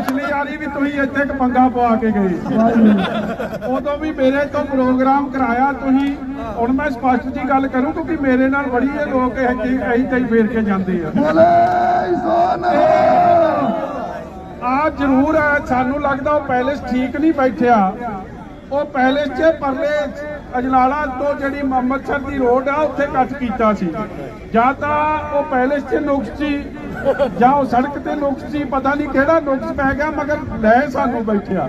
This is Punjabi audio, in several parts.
ਪਿਛਲੀ ਵਾਰੀ ਵੀ ਤੁਸੀਂ ਇੱਥੇ ਇੱਕ ਪੰਗਾ ਪਵਾ ਕੇ ਗਏ। ਉਦੋਂ ਵੀ ਮੇਰੇ ਤੋਂ ਪ੍ਰੋਗਰਾਮ ਕਰਾਇਆ ਤੁਸੀਂ। ਹੁਣ ਮੈਂ ਸਪਸ਼ਟ ਜੀ ਗੱਲ ਕਰੂੰ ਕਿਉਂਕਿ ਮੇਰੇ ਨਾਲ ਬੜੀ ਇਹ ਲੋਕ ਇਹੀ ਹੀ ਫੇਰ ਕੇ ਜਾਂਦੇ ਆ। ਬੋਲੇ ਸੋਨ ਆ ਜ਼ਰੂਰ ਸਾਨੂੰ ਲੱਗਦਾ ਉਹ ਪੈਲੇਸ ਠੀਕ ਨਹੀਂ ਬੈਠਿਆ। ਉਹ ਪੈਲੇਸ 'ਚ ਪਰਲੇ ਅਜਨਾਲਾ ਤੋਂ ਜਿਹੜੀ ਮੁਹੰਮਦਸਰ ਦੀ ਰੋਡ ਆ ਉੱਥੇ ਕੱਟ ਕੀਤਾ ਸੀ। ਜਾਂ ਤਾਂ ਉਹ ਪੈਲੇਸ 'ਚ ਨੁਕਸ ਸੀ ਜਾਂ ਉਹ ਸੜਕ ਤੇ ਨੁਕਸ ਸੀ, ਪਤਾ ਨਹੀਂ ਕਿਹੜਾ ਨੁਕਸ ਪੈ ਗਿਆ, ਮਗਰ ਲੈ ਸਾਨੂੰ ਬੈਠਿਆ।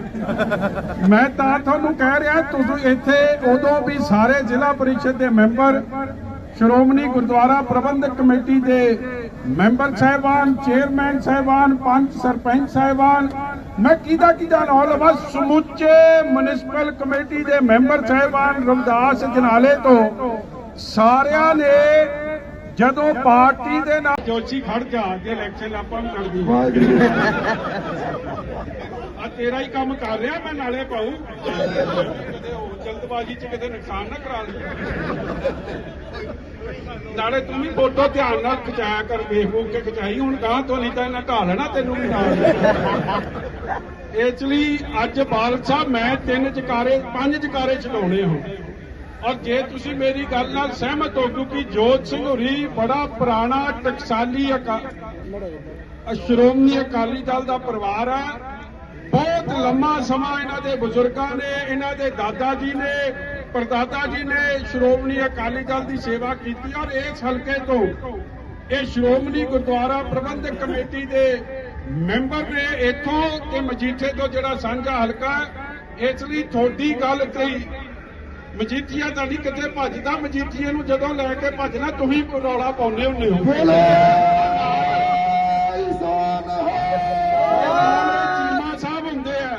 ਮੈਂ ਤਾਂ ਤੁਹਾਨੂੰ ਕਹਿ ਰਿਹਾ, ਤੁਸੀਂ ਇੱਥੇ ਉਦੋਂ ਵੀ ਸਾਰੇ ਜ਼ਿਲ੍ਹਾ ਪਰਿਸ਼ਦ ਦੇ ਮੈਂਬਰ, ਸ਼੍ਰੋਮਣੀ ਗੁਰਦੁਆਰਾ ਪ੍ਰਬੰਧਕ ਕਮੇਟੀ ਦੇ ਮੈਂਬਰ ਸਾਹਿਬਾਨ, ਚੇਅਰਮੈਨ ਸਾਹਿਬਾਨ, ਪੰਚ ਸਰਪੰਚ ਸਾਹਿਬਾਨ, ਮੈਂ ਕਿਹਦਾ ਕਿਹਦਾ ਨਾਮ ਲਵਾਂ ਸਮੁੱਚੇ ਮਿਊਨਿਸਪਲ ਕਮੇਟੀ ਦੇ ਮੈਂਬਰ ਸਾਹਿਬਾਨ ਰਮਦਾਸ ਜਨਾਲੇ ਤੋਂ ਸਾਰਿਆਂ ਨੇ ਜਦੋਂ ਪਾਰਟੀ ਦੇ ਨਾਲ ਜੋਸ਼ੀ ਖੜ ਜਾ ਜੇ ਇਲੈਕਸ਼ਨ ਆਪਾਂ ਨੂੰ ਕਰਦੀ ਵਾਹਿਗੁਰੂ। ਆ ਤੇਰਾ ਹੀ ਕੰਮ ਕਰ ਰਿਹਾ ਮੈਂ ਨਾਲੇ ਪਾਉ ਜਲਦਬਾਜ਼ੀ ਚ ਕਿਤੇ ਨੁਕਸਾਨ ਨਾ ਕਰਾ ਲਈ ਨਾਲੇ ਤੂੰ ਵੀ ਫੋਟੋ ਧਿਆਨ ਨਾਲ ਖਿਚਾਇਆ ਕਰ ਫੇਸਬੁੱਕ ਤੇ ਖਿਚਾਈ। ਹੁਣ ਗਾਂ ਤੋਂ ਨਹੀਂ ਤਾਂ ਇਹਨਾਂ ਢਾ ਲੈਣਾ ਤੈਨੂੰ ਵੀ ਨਾਲ। ਇਸ ਲਈ ਅੱਜ ਬਾਲ ਸਾਹਿਬ ਮੈਂ ਤਿੰਨ ਜਕਾਰੇ ਪੰਜ ਜਕਾਰੇ ਚਲਾਉਣੇ ਹੋ ਔਰ ਜੇ ਤੁਸੀਂ ਮੇਰੀ ਗੱਲ ਨਾਲ ਸਹਿਮਤ ਹੋ, ਕਿਉਂਕਿ ਜੋਤ ਸਿੰਘ ਹੁਰੀ ਬੜਾ ਪੁਰਾਣਾ ਟਕਸਾਲੀ ਸ਼੍ਰੋਮਣੀ ਅਕਾਲੀ ਦਲ ਦਾ ਪਰਿਵਾਰ ਹੈ ਬਹੁਤ ਲੰਮਾ ਸਮਾਂ ਇਹਨਾਂ ਦੇ ਬਜ਼ੁਰਗਾਂ ਨੇ, ਇਹਨਾਂ ਦੇ ਦਾਦਾ ਜੀ ਨੇ, ਪਰਦਾਦਾ ਜੀ ਨੇ ਸ਼੍ਰੋਮਣੀ ਅਕਾਲੀ ਦਲ ਦੀ ਸੇਵਾ ਕੀਤੀ। ਔਰ ਇਸ ਹਲਕੇ ਤੋਂ ਇਹ ਸ਼੍ਰੋਮਣੀ ਗੁਰਦੁਆਰਾ ਪ੍ਰਬੰਧਕ ਕਮੇਟੀ ਦੇ ਮੈਂਬਰ ਨੇ ਇੱਥੋਂ ਤੇ ਮਜੀਠੇ ਤੋਂ ਜਿਹੜਾ ਸਾਂਝਾ ਹਲਕਾ, ਇਸ ਲਈ ਤੁਹਾਡੀ ਗੱਲ ਕਹੀ। ਮਜੀਠੀਆ ਤਾਂ ਨਹੀਂ ਕਿਤੇ ਭੱਜਦਾ? ਮਜੀਠੀਏ ਨੂੰ ਜਦੋਂ ਲੈ ਕੇ ਭੱਜਣਾ ਤੁਸੀਂ ਰੌਲਾ ਪਾਉਂਦੇ ਹੁੰਦੇ ਹੋ। ਬੋਲੇ। ਸੋਨ ਚੀਮਾ ਸਾਹਿਬ ਹੁੰਦੇ ਆ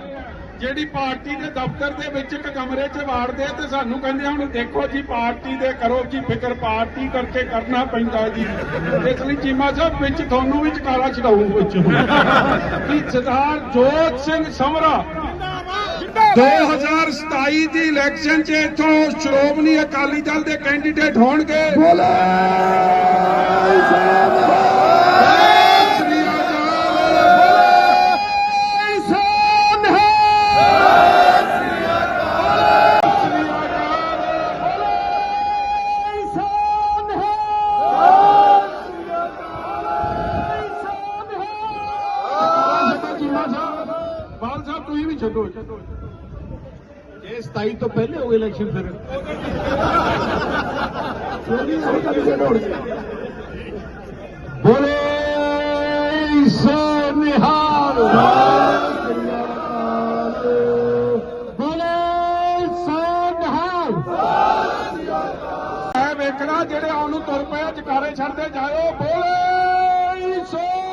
ਜਿਹੜੀ ਪਾਰਟੀ ਦੇ ਦਫ਼ਤਰ ਦੇ ਵਿੱਚ ਇੱਕ ਕਮਰੇ 'ਚ ਵਾੜਦੇ ਤੇ ਸਾਨੂੰ ਕਹਿੰਦੇ ਹੁਣ ਦੇਖੋ ਜੀ ਪਾਰਟੀ ਦੇ ਕਰੋ ਜੀ ਫਿਕਰ ਪਾਰਟੀ ਕਰਕੇ ਕਰਨਾ ਪੈਂਦਾ ਜੀ। ਇਸ ਲਈ ਚੀਮਾ ਸਾਹਿਬ ਵਿੱਚ ਤੁਹਾਨੂੰ ਵੀ ਚਕਾਲਾ ਛਡਾਊ ਵਿੱਚ। ਕਿ ਸਰਦਾਰ ਜੋਤ ਸਿੰਘ ਸਮਰਾ 2027 ਦੀ ਇਲੈਕਸ਼ਨ 'ਚ ਇਥੋਂ ਸ਼੍ਰੋਮਣੀ ਅਕਾਲੀ ਦਲ ਦੇ ਕੈਂਡੀਡੇਟ ਹੋਣਗੇ। ਬੋਲੇ। ਸੋਨ ਸਾਹਿਬ ਤੁਸੀਂ ਇਹ 27 ਤੋਂ ਪਹਿਲੇ ਹੋ ਗਏ ਇਲੈਕਸ਼ਨ ਫਿਰ। ਚੋਰੀ ਹੋਈ ਤਾਂ ਕਿਸੇ ਗਿਆ ਬੋਲੇ ਸੋ ਨਿਹਾਲ। ਬੋਲੇ ਸੋ ਨਿਹਾਲ। ਮੈਂ ਵੇਖਣਾ ਜਿਹੜੇ ਆਉਣ ਨੂੰ ਤੁਰ ਪਏ ਜਕਾਰੇ ਛੱਡਦੇ ਜਾਇਓ। ਬੋਲੇ ਸੋ